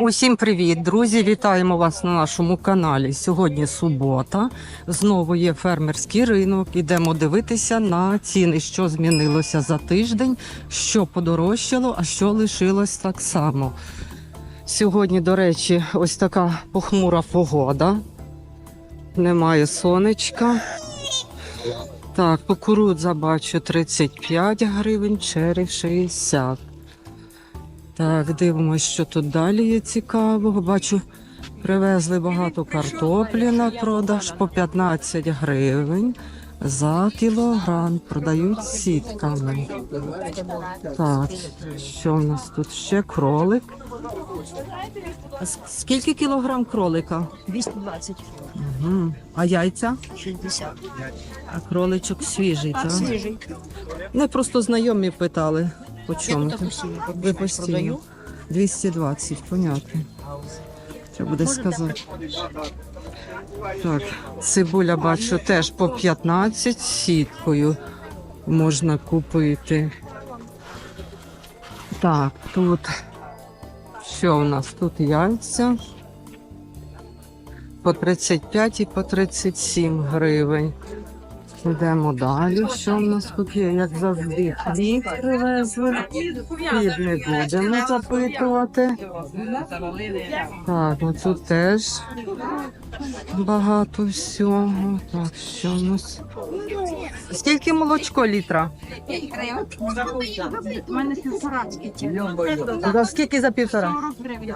Усім привіт, друзі! Вітаємо вас на нашому каналі. Сьогодні субота. Знову є фермерський ринок. Ідемо дивитися на ціни, що змінилося за тиждень, що подорожчало, а що лишилось так само. Сьогодні, до речі, ось така похмура погода. Немає сонечка. Так, кукурудза бачу 35 гривень, черев 60. Так, дивимося, що тут далі є цікавого. Бачу, привезли багато картоплі на продаж по 15 гривень за кілограм. Продають сітками. Так, що в нас тут ще? Кролик. Скільки кілограм кролика? 220, Угу. А яйця? 60. А кроличок свіжий, так? свіжий. Не просто знайомі питали. По чому? Ви постійно. 220, понятно. Що буде сказати? Так, цибуля бачу теж по 15 сіткою можна купити. Так, тут що у нас? Тут яйця по 35 і по 37 гривень. Йдемо далі. Що в нас тут є? Як завжди, хліб привезли. Хліб не будемо запитувати. Так, ну тут теж багато всього. Так, що у нас? Скільки молочко літра? У мене півторацькі ті. Скільки за півтора? 40 гривень.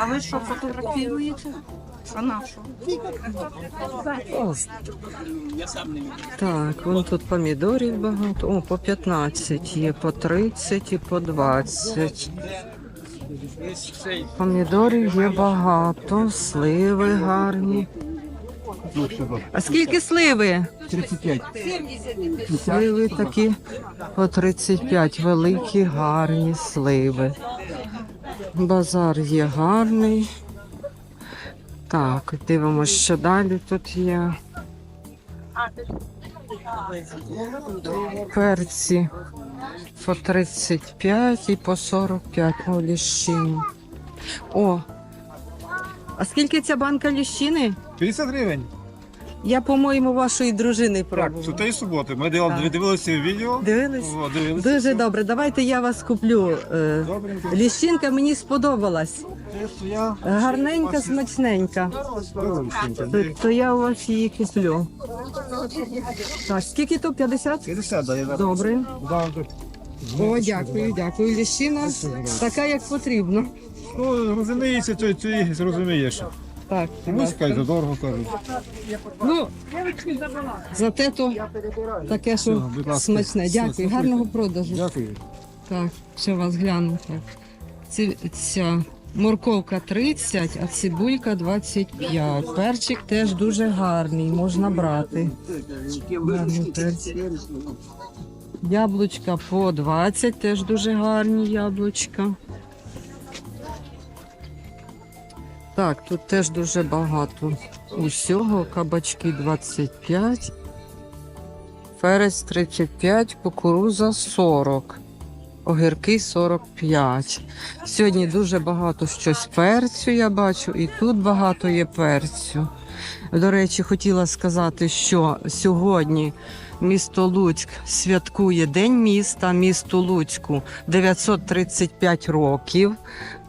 А ви що фотографіруєте? А на що? Так, вон тут помідорів багато. О, по 15 є, по 30 і по 20. Помідорів є багато, сливи гарні. А скільки сливи? 35. Сливи такі по 35, великі, гарні сливи. Базар є гарний. Так, дивимося, що далі тут є. Перці по 35 і по 45 О, ліщини. О, а скільки ця банка ліщини? 50 гривень. Я, по-моєму, вашої дружини Так, пробувала. тут і суботи. Ми дивили- Так. дивилися відео. Дивились? О, дивилися. Дуже добре. Давайте я вас куплю. Е. Ліщинка мені сподобалась. Гарненька, смачненька. То, то я у вас її куплю. Так, скільки то? 50? 50, да, я. Добре. Да, так. О, дякую, дякую. Ліщина така, як потрібно. Ну, розуміється, то ти зрозумієш. Так, Комусь кажуть, дорого кажуть. ну, зате то таке, що смачне. Дякую, гарного продажу. Дякую. Так, ще вас гляну. Так. Ці, ця морковка 30, а цибулька 25. Перчик теж дуже гарний, можна брати. Яблучка по 20, теж дуже гарні яблучка. Так, тут теж дуже багато усього. Кабачки 25, ферес 35, кукуруза 40 огірки 45. Сьогодні дуже багато щось перцю я бачу, і тут багато є перцю. До речі, хотіла сказати, що сьогодні місто Луцьк святкує День міста. Місту Луцьку 935 років.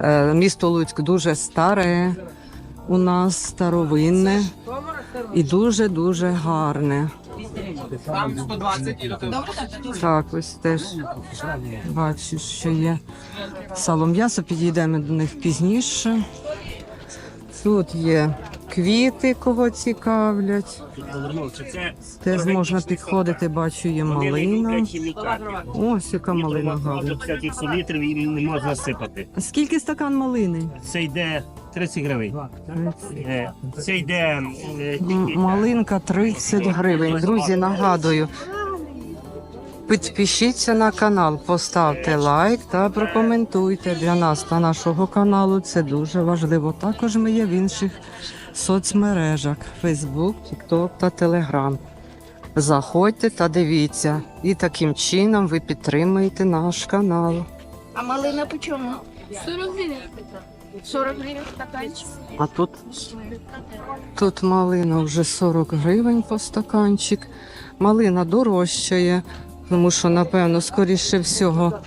Е, Місто Луцьк дуже старе, у нас старовинне і дуже-дуже гарне. Так, ось теж бачу, що є сало м'ясо, підійдемо до них пізніше. Тут є квіти, кого цікавлять. Теж можна підходити, бачу, є малина. Ось яка малина гарна. літрів і не можна сипати. Скільки стакан малини? Це йде 30 гривень. Е, Це йде е, М- Малинка 30 гривень. Друзі, нагадую. Підпишіться на канал, поставте лайк та прокоментуйте для нас та нашого каналу. Це дуже важливо. Також ми є в інших соцмережах: Facebook, TikTok та Telegram. Заходьте та дивіться. І таким чином ви підтримуєте наш канал. А малина по чому? 40 гривень. 40 гривень стаканчик. А тут, тут малина вже 40 гривень по стаканчик. Малина дорожчає, тому що, напевно, скоріше всього,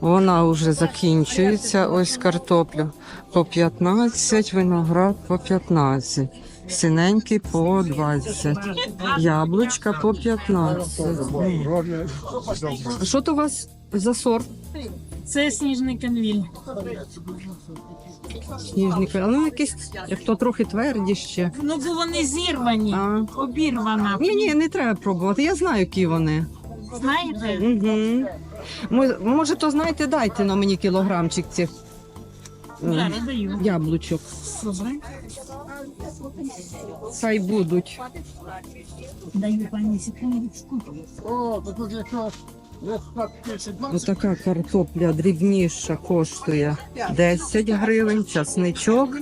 вона вже закінчується. Ось картопля по 15, виноград по 15. Синенький по 20, яблучка по 15. Що то у вас за сорт? Це сніжний канвіль. Сніжника? А ну якісь, як то трохи тверді ще. Ну, бо вони зірвані, А. обірвана. Ні, ні, не треба пробувати. Я знаю, які вони. Знаєте? Угу. Може, то знаєте, дайте на мені кілограмчик цих м, Зараз даю. яблучок. Добре. Хай будуть. Даю пані секундочку. Отака картопля дрібніша коштує 10 гривень, часничок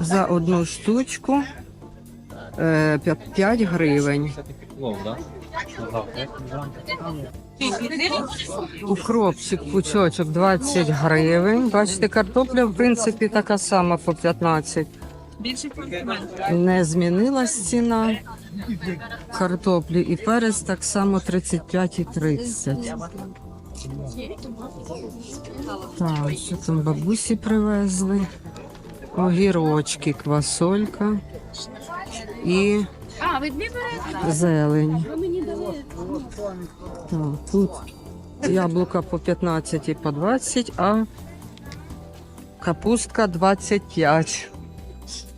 за одну штучку 5 гривень. Укропчик, пучочок 20 гривень. Бачите, картопля, в принципі, така сама по 15. Не змінилась ціна картоплі і перець так само 35 і 30. Так, що там бабусі привезли? Огірочки, квасолька і А, ви дві берете? зелень. Ви мені дали. Так, тут яблука по 15 і по 20, а капустка 25.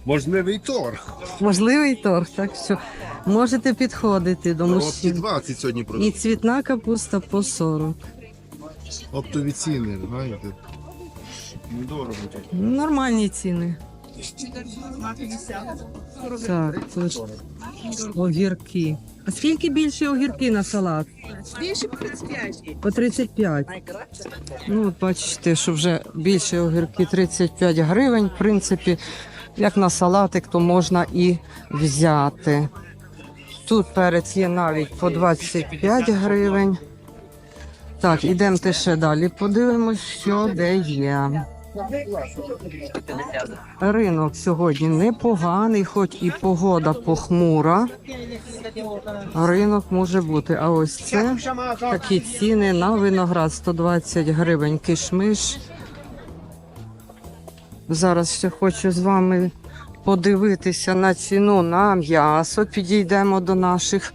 Можливий торг. Можливий торг, так що можете підходити до мужчин. 20 сьогодні І продають. цвітна капуста по 40. Оптові ціни, знаєте. Недорого. Нормальні ціни. Так, тут огірки. А скільки більше огірки на салат? Більше по 35. По 35. Ну, от бачите, що вже більше огірки 35 гривень. В принципі, як на салатик, то можна і взяти. Тут перець є навіть по 25 гривень. Так, ідемте ще далі. Подивимось, що де є. Ринок сьогодні непоганий, хоч і погода похмура. Ринок може бути. А ось це такі ціни на виноград 120 гривень кишмиш. Зараз ще хочу з вами подивитися на ціну на м'ясо. Підійдемо до наших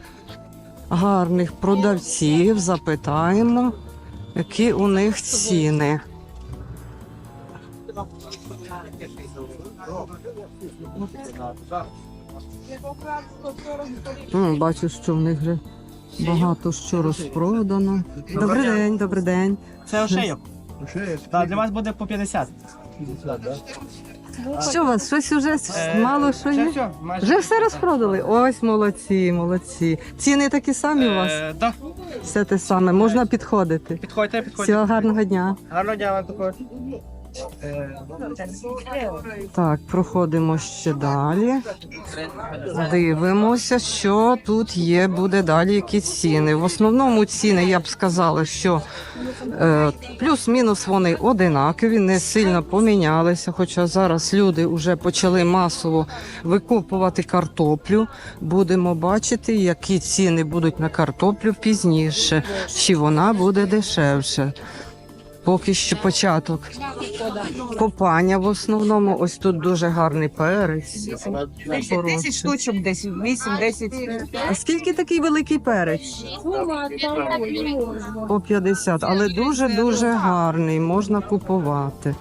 гарних продавців, запитаємо, які у них ціни. М, Бачу, що в них вже багато що розпродано. Добрий день, добрий день. Це ошейок. Так, для вас буде по 50. Що у вас? Щось уже Е, мало що є? все, майже. Вже все розпродали. Ось молодці, молодці. Ціни такі самі у вас. Е, да. Все те саме. Можна підходити. Підходьте, підходьте. Всього гарного дня. Гарного дня вам також. Так, проходимо ще далі. Дивимося, що тут є, буде далі, які ціни. В основному ціни я б сказала, що е, плюс-мінус вони одинакові, не сильно помінялися. Хоча зараз люди вже почали масово викопувати картоплю. Будемо бачити, які ціни будуть на картоплю пізніше, чи вона буде дешевше. Поки що початок копання в основному. Ось тут дуже гарний перець. 10 штучок десь, 8-10. А скільки такий великий перець? По 50, але дуже-дуже гарний, можна купувати.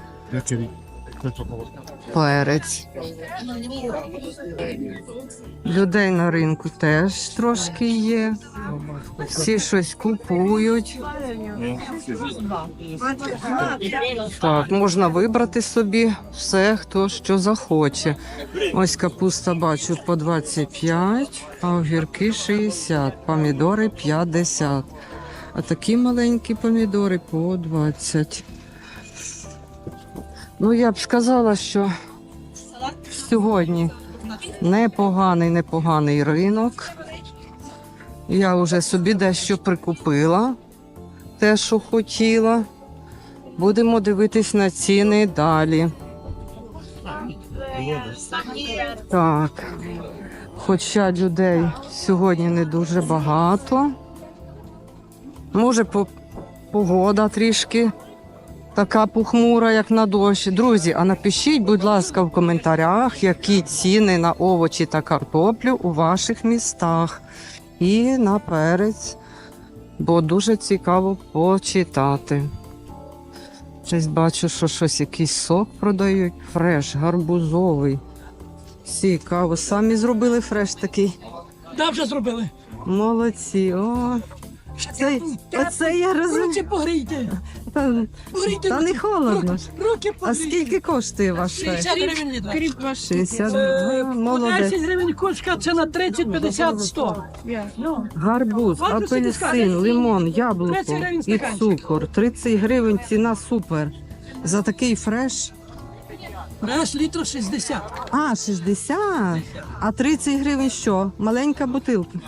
Перець. Людей на ринку теж трошки є. Всі щось купують. Так, можна вибрати собі все, хто що захоче. Ось капуста бачу по 25, а огірки 60, помідори 50. А такі маленькі помідори по 20. Ну, я б сказала, що сьогодні непоганий, непоганий ринок. Я вже собі дещо прикупила, те, що хотіла. Будемо дивитись на ціни далі. Так. Хоча людей сьогодні не дуже багато. Може, погода трішки така похмура, як на дощі. Друзі, а напишіть, будь ласка, в коментарях, які ціни на овочі та картоплю у ваших містах і на перець, бо дуже цікаво почитати. Щось бачу, що щось якийсь сок продають. Фреш, гарбузовий. Цікаво. Самі зробили фреш такий. Да, вже зробили. Молодці. О, це, оце я розумію. Руки погрійте. Та, Погрійте та не руки. холодно ж. Руки А погрійте. скільки коштує ваш фреш? 60 гривень літр. 60 Е, гривень. Молодець. 10 гривень кошка, це на 30, 50, 100. Ну, Гарбуз, Ладно, апельсин, скажеш. лимон, яблуко 30 гривень і стаканчик. цукор. 30 гривень ціна супер. За такий фреш. раз літр 60. А, 60. А 30 гривень що? Маленька бутилка.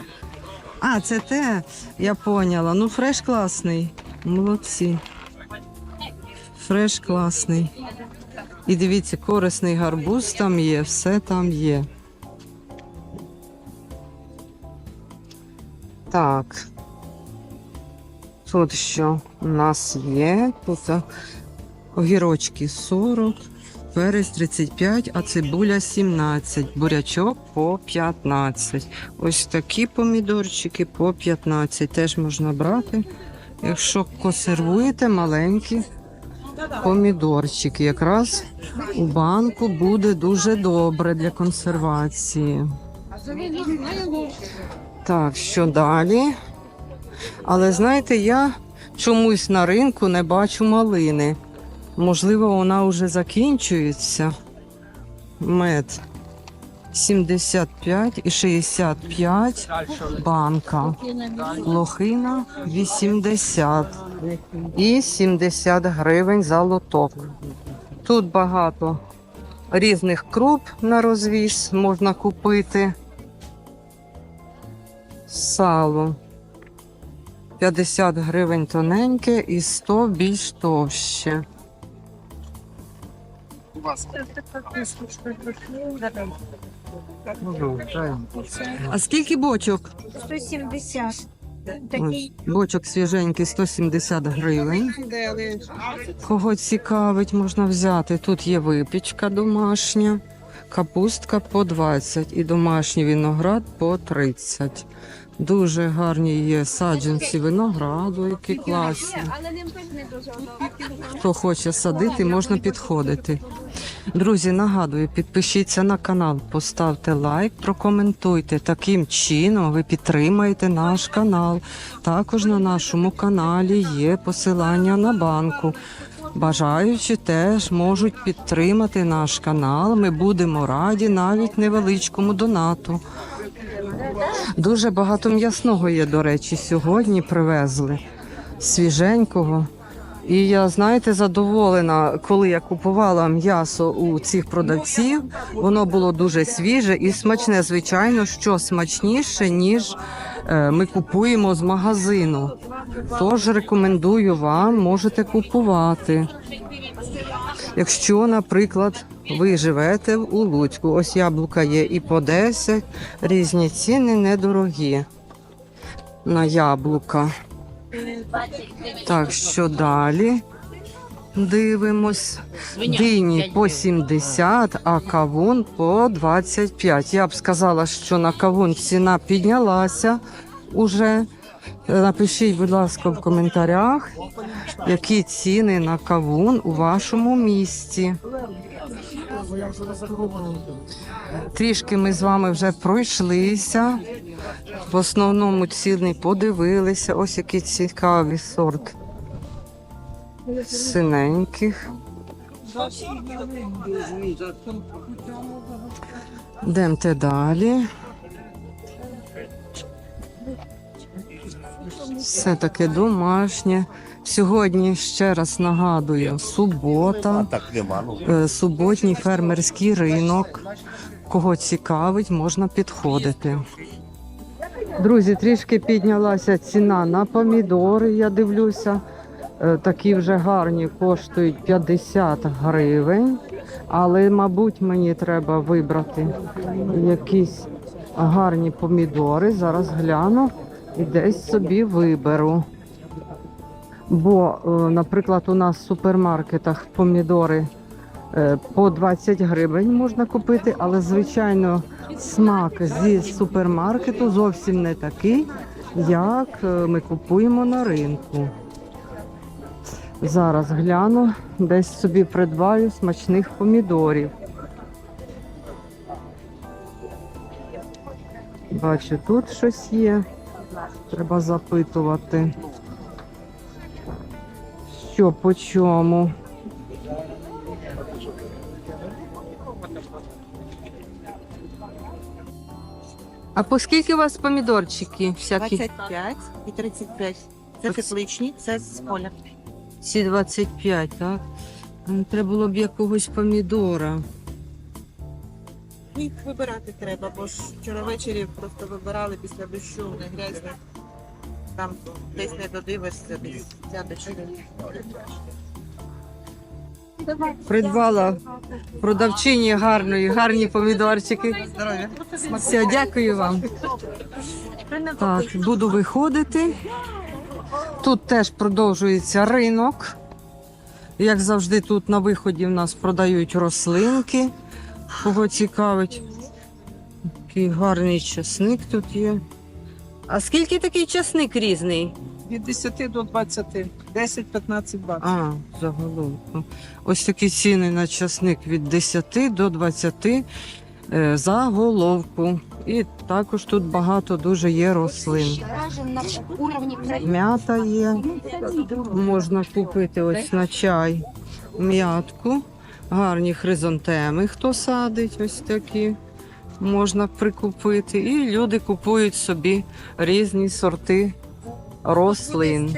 А, це те, я поняла. Ну, фреш класний. Молодці. Фреш класний. І дивіться, корисний гарбуз там є, все там є. Так. Тут що у нас є? Тут огірочки 40, перець 35, а цибуля 17, бурячок по 15. Ось такі помідорчики по 15 теж можна брати. Якщо консервуєте маленькі помідорчики, якраз у банку буде дуже добре для консервації. Так, що далі? Але знаєте, я чомусь на ринку не бачу малини. Можливо, вона вже закінчується. Мед 75 і 65 банка. Лохина 80 і 70 гривень за лоток. Тут багато різних круп на розвіз можна купити. Сало 50 гривень тоненьке і 100 більш товще. А скільки бочок? 170. Ось, бочок свіженький 170 гривень. Кого цікавить, можна взяти. Тут є випічка домашня, капустка по 20 і домашній виноград по 30. Дуже гарні є саджанці винограду, які класні. Хто хоче садити, можна підходити. Друзі, нагадую, підпишіться на канал, поставте лайк, прокоментуйте. Таким чином ви підтримаєте наш канал. Також на нашому каналі є посилання на банку. Бажаючі теж можуть підтримати наш канал. Ми будемо раді навіть невеличкому донату. Дуже багато м'ясного є, до речі, сьогодні привезли свіженького. І я, знаєте, задоволена, коли я купувала м'ясо у цих продавців, воно було дуже свіже і смачне, звичайно, що смачніше, ніж е, ми купуємо з магазину. Тож рекомендую вам, можете купувати. Якщо, наприклад, ви живете у Луцьку, ось яблука є і по 10, різні ціни недорогі на яблука. Так, що далі? Дивимось. Дині по 70, а кавун по 25. Я б сказала, що на кавун ціна піднялася уже. Напишіть, будь ласка, в коментарях, які ціни на кавун у вашому місті. Трішки ми з вами вже пройшлися. В основному ціни подивилися. Ось який цікавий сорт синеньких. Йдемте далі. Все таке домашнє. Сьогодні ще раз нагадую, субота, е, суботній фермерський ринок. Кого цікавить, можна підходити. Друзі, трішки піднялася ціна на помідори, я дивлюся. Е, Такі вже гарні коштують 50 гривень. Але, мабуть, мені треба вибрати якісь гарні помідори. Зараз гляну і десь собі виберу. Бо, е, наприклад, у нас в супермаркетах помідори е, по 20 гривень можна купити, але звичайно смак зі супермаркету зовсім не такий, як е, ми купуємо на ринку. Зараз гляну, десь собі придбаю смачних помідорів. Бачу, тут щось є. Треба запитувати. Що по чому? А по скільки у вас помідорчики всякі? 25 і 35. Це тепличні, це з поля. Ці 25, так? М, Треба було б якогось помідора. Їх вибирати треба, бо ж вчора ввечері просто вибирали після дощу, не грязні. Там десь не додивишся, десь сядеш. Придбала продавчині гарної, гарні помідорчики. Все, дякую вам. Так, буду виходити. Тут теж продовжується ринок. Як завжди, тут на виході в нас продають рослинки. Кого цікавить. Такий гарний часник тут є. А скільки такий часник різний? Від 10 до 20. 10-15 бат. А, загалом. Ось такі ціни на часник від 10 до 20 е, за головку. І також тут багато дуже є рослин. М'ята є. Можна купити ось на чай м'ятку. Гарні хризантеми, хто садить, ось такі. Можна прикупити. І люди купують собі різні сорти рослин.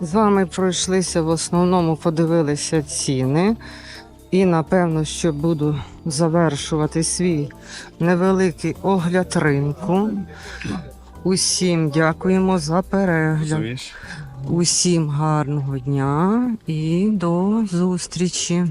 З вами пройшлися в основному, подивилися ціни. І напевно, що буду завершувати свій невеликий огляд ринку. Усім дякуємо за перегляд. Усім гарного дня і до зустрічі.